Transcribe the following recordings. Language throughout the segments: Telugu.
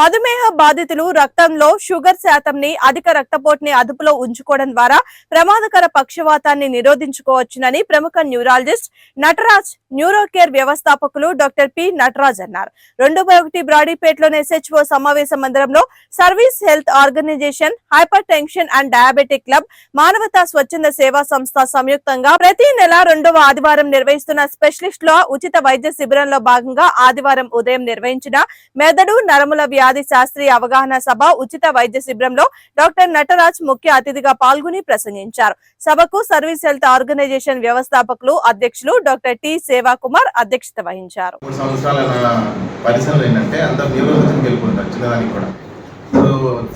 మధుమేహ బాధితులు రక్తంలో షుగర్ శాతంని అధిక రక్తపోటుని అదుపులో ఉంచుకోవడం ద్వారా ప్రమాదకర పక్షవాతాన్ని నిరోధించుకోవచ్చునని ప్రముఖ న్యూరాలజిస్ట్ నటరాజ్ న్యూరోకేర్ వ్యవస్థాపకులు డాక్టర్ పి నటరాజ్ అన్నారు. రెండు బై ఒకటి బ్రాడీపేటలోని ఎస్హెచ్ఓ సమావేశ మందిరంలో service health organization hypertension and diabetic club మానవతా స్వచ్ఛంద సేవా సంస్థ సంయుక్తంగా ప్రతి నెల రెండవ ఆదివారం నిర్వహిస్తున్న స్పెషలిస్టుల ఉచిత వైద్య శిబిరంలో భాగంగా ఆదివారం ఉదయం నిర్వహించిన మెదడు నరముల వ్యాధి శాస్త్రీయ అవగాహన సభ ఉచిత వైద్య శిబిరంలో డాక్టర్ నటరాజ్ ముఖ్య అతిథిగా పాల్గొని ప్రసంగించారు. సభకు సర్వీస్ హెల్త్ ఆర్గనైజేషన్ వ్యవస్థాపకులు అధ్యక్షులు డాక్టర్ టి సేవా కుమార్ అధ్యక్షత వహించారు. పరిశ్రమలు ఏంటంటే అందరూ న్యూరోసర్జన్కి వెళ్ళిపోతారు చిన్నదానికి కూడా. సో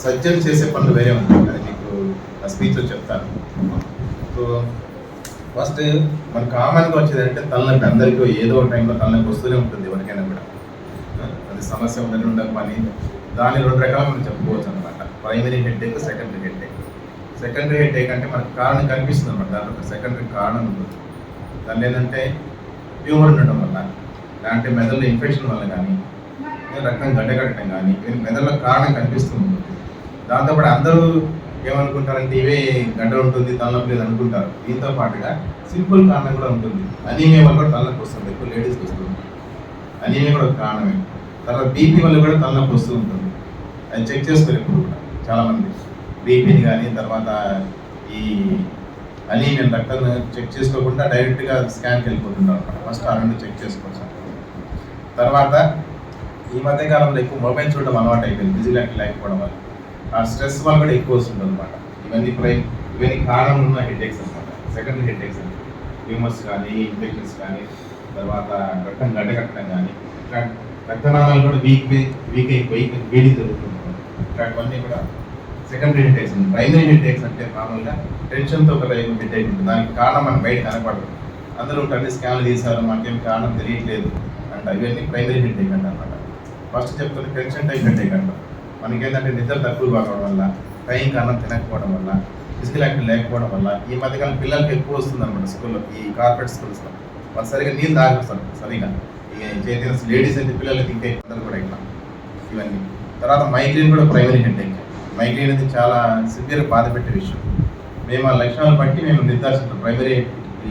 సర్జరీ చేసే పనులు వేరే ఉంటాయి అది మీకు ఆ స్పీచ్లో చెప్తాను. సో ఫస్ట్ మన కామన్గా వచ్చేది అంటే తలనొప్పి. అందరికీ ఏదో ఒక టైంలో తలనొప్పి వస్తూనే ఉంటుంది ఎవరికైనా కూడా. అది సమస్య ఉందని ఉండాలి పని దాని రెండు రకాలు మనం చెప్పుకోవచ్చు అనమాట primary headache secondary headache secondary headache అంటే మనకు కారణం కనిపిస్తుంది అనమాట దాంట్లో ఒక సెకండరీ కారణం ఉంటుంది దాని ఏంటంటే ట్యూమర్ ఉండడం వల్ల లేదంటే మెదడులో ఇన్ఫెక్షన్ వల్ల కానీ రక్తం గడ్డగట్టడం కానీ మెదడులో కారణం కనిపిస్తూ ఉంటుంది. దాంతోపాటు అందరూ ఏమనుకుంటారంటే ఇవే గడ్డ ఉంటుంది తలనొప్పి లేదు అనుకుంటారు. దీంతో పాటుగా సింపుల్ కారణం కూడా ఉంటుంది. అది వల్ల కూడా తలనొప్పి వస్తుంది. ఎక్కువ లేడీస్కి వస్తుంది. అని కూడా ఒక కారణమే. తర్వాత బీపీ వల్ల కూడా తలనొప్పి వస్తూ ఉంటుంది. అది చెక్ చేసుకోరు ఎప్పుడు కూడా. చాలామంది. బీపీని కానీ తర్వాత ఈ అనీమియా రక్తం చెక్ చేసుకోకుండా డైరెక్ట్గా స్కాన్కి వెళ్ళిపోతుంటారు అనమాట ఫస్ట్ ఆ రెండు చెక్ చేసుకోవచ్చు తర్వాత ఈ మధ్య కాలంలో ఎక్కువ మొబైల్ చూడడం అలవాటు అయిపోయింది. బిజీ లైఫ్ లేకపోవడం వల్ల. ఆ స్ట్రెస్ వల్ల కూడా ఎక్కువ వస్తుంది అనమాట ఇవన్నీ ప్రై ఇవన్నీ కారణం ఉన్న హెడ్ఏక్స్ అనమాట సెకండ్ హెడ్ ఎక్స్ అంటే ట్యూమర్స్ కానీ ఇన్ఫెక్షన్స్ కానీ తర్వాత గడ్డం గడ్డ కట్టడం కానీ ఇట్లాంటి రక్తనాళాలు కూడా వీక్ వీక్ అయిపోయి వేడి జరుగుతుంది. ఇట్లాంటివన్నీ కూడా సెకండరీ హెడ్ఏక్స్ ప్రైమరీ హెడ్ఏక్స్ అంటే మామూలుగా టెన్షన్తో ఒక అయి ఉంటుంది దానికి కారణం మనకు బయట కనపడదు. అందరూ ఉంటుంది స్కాన్లు తీశారు మాకేం కారణం తెలియట్లేదు అంట. ఇవన్నీ ప్రైమరీ హెడ్ఏక్ అంట అనమాట ఫస్ట్ చెప్తుంది టెన్షన్ టైప్ హెడ్ఏక్ అంట. మనకేంటంటే నిద్ర తక్కువ కావడం వల్ల టైంకి అన్నం తినకపోవడం వల్ల ఫిజికల్ యాక్టివ్ లేకపోవడం వల్ల ఈ మధ్యకాలం పిల్లలకి ఎక్కువ వస్తుంది అనమాట స్కూల్లో ఈ కార్పొరేట్ స్కూల్స్లో వాళ్ళు సరిగా నీళ్ళు తాగిస్తారు సరిగా. ఈ లేడీస్ అయితే పిల్లలకి ఇంకా అందరూ కూడా ఇట్లా ఇవన్నీ. తర్వాత మైగ్రేన్ కూడా ప్రైమరీ హెడ్ఏక్ మైగ్రేన్ అనేది చాలా సివియర్ బాధ పెట్టే విషయం. మేము ఆ లక్షణాలు బట్టి మేము నిర్ధారిస్తున్నాం ప్రైమరీ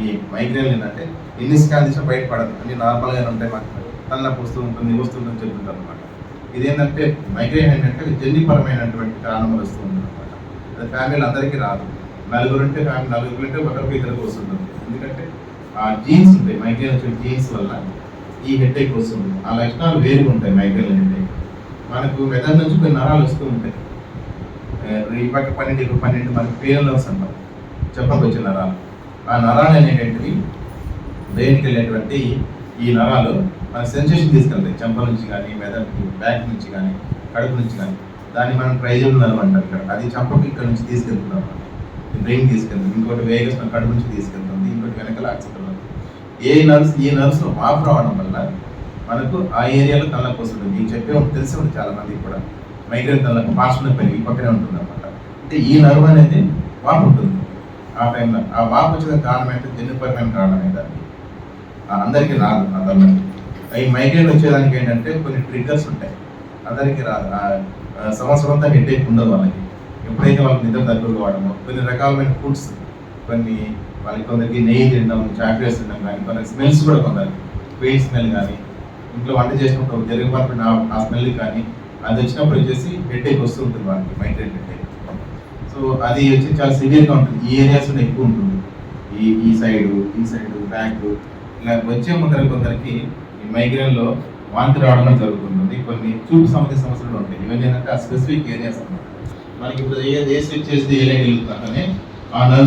ఈ మైగ్రేన్ ఏంటంటే ఎన్ని స్కాన్ తీసినా బయటపడదు. అన్ని నార్మల్గానే ఉంటాయి మాకు. తలనొప్పి వస్తూ ఉంటుంది వస్తుందని చెప్తుంటారు అనమాట ఇదేంటంటే మైగ్రేన్ ఏంటంటే జన్యుపరమైనటువంటి కారణములు వస్తూ ఉంటుంది అనమాట అది ఫ్యామిలీలు అందరికీ రాదు. నలుగురు ఉంటే ఫ్యామిలీ నలుగురు ఉంటే ఒకరికి ఇద్దరికి వస్తుంటుంది. ఎందుకంటే ఆ జీన్స్ ఉంటాయి మైగ్రేన్ వచ్చే జీన్స్ వల్ల ఈ హెడ్ఏక్ వస్తుంది. ఆ లక్షణాలు వేరుగా ఉంటాయి మైగ్రేన్ హెడ్ఏక్ మనకు మెదడు నుంచి కొన్ని నరాలు వస్తూ ఉంటాయి. ఈ పక్క పన్నెండు ఇరవై పన్నెండు మనకి పేరు అంటాం. చెప్పకు వచ్చే నరాలు. ఆ నరాలు అనేటువంటివి బ్రెయిన్కి వెళ్ళేటువంటి ఈ నరాలు మన సెన్సేషన్ తీసుకెళ్తాయి. చెంప నుంచి కానీ మెదడుకి బ్యాక్ నుంచి కానీ కడుపు నుంచి కానీ. దాన్ని మనం ట్రైజల్ నరం అంటారు ఇక్కడ. అది చెంపకు ఇక్కడ నుంచి తీసుకెళ్తున్నాం. బ్రెయిన్ తీసుకెళ్తుంది. ఇంకోటి వేగస్ మన కడుపు నుంచి తీసుకెళ్తాం వెనకాల ఆక్సిజన్ ఏ నర్స్ ఈ నర్వ్స్ ఆఫ్ రావడం వల్ల మనకు ఆ ఏరియాలో తలనొప్పి వస్తుంది. మీకు చెప్పే తెలిసి ఉంది చాలా మంది కూడా. మైగ్రేన్ తలనొప్పి పార్శ్వ పెరిగి పక్కనే ఉంటుంది అనమాట అంటే ఈ నర్వ్ అనేది వాపు ఉంటుంది. ఆ టైంలో ఆ వాపు వచ్చిన కారణం ఏంటంటే జన్యుపరమైన కారణం ఏంటంటే అందరికీ రాదు ఆ ఈ మైగ్రేన్ వచ్చేదానికి ఏంటంటే కొన్ని ట్రిగ్గర్స్ ఉంటాయి. అందరికీ రాదు ఆ సంవత్సరం అంతా హెడ్ ఉండదు వాళ్ళకి. ఎప్పుడైతే వాళ్ళకి నిద్ర తక్కువ కావడమో కొన్ని రకాలమైన ఫుడ్స్ కొన్ని వాళ్ళకి కొందరికి నెయ్యి తినడం చాక్లెట్స్ తినడం కానీ కొందరికి స్మెల్స్ కూడా కొందరికి పెయిన్ స్మెల్ కానీ ఇంట్లో వంట చేసినప్పుడు జరిగిపోయిన ఆ స్మెల్ కానీ అది వచ్చినప్పుడు వచ్చేసి హెడ్ఏక్ వస్తుంటుంది వాళ్ళకి మైగ్రేన్ హెడ్ఏక్ సో అది వచ్చి చాలా సివియర్గా ఉంటుంది. ఈ ఏరియాస్లో ఎక్కువ ఉంటుంది. ఈ ఈ సైడు ఈ సైడు బ్యాక్ ఇలా వచ్చే ముందర కొందరికి ఈ మైగ్రేన్లో వాంతి రావడం జరుగుతుంది కొన్ని చూపు సంబంధిత సమస్యలు ఉంటాయి. ఇవన్నీ ఏంటంటే ఆ స్పెసిఫిక్ ఏరియాస్ అన్నమాట. మనకి ఇప్పుడు ఏ ఏ స్విచ్ చేసి ఏ లైన్ వెళ్తుందంటే ఆ నర్వ్స్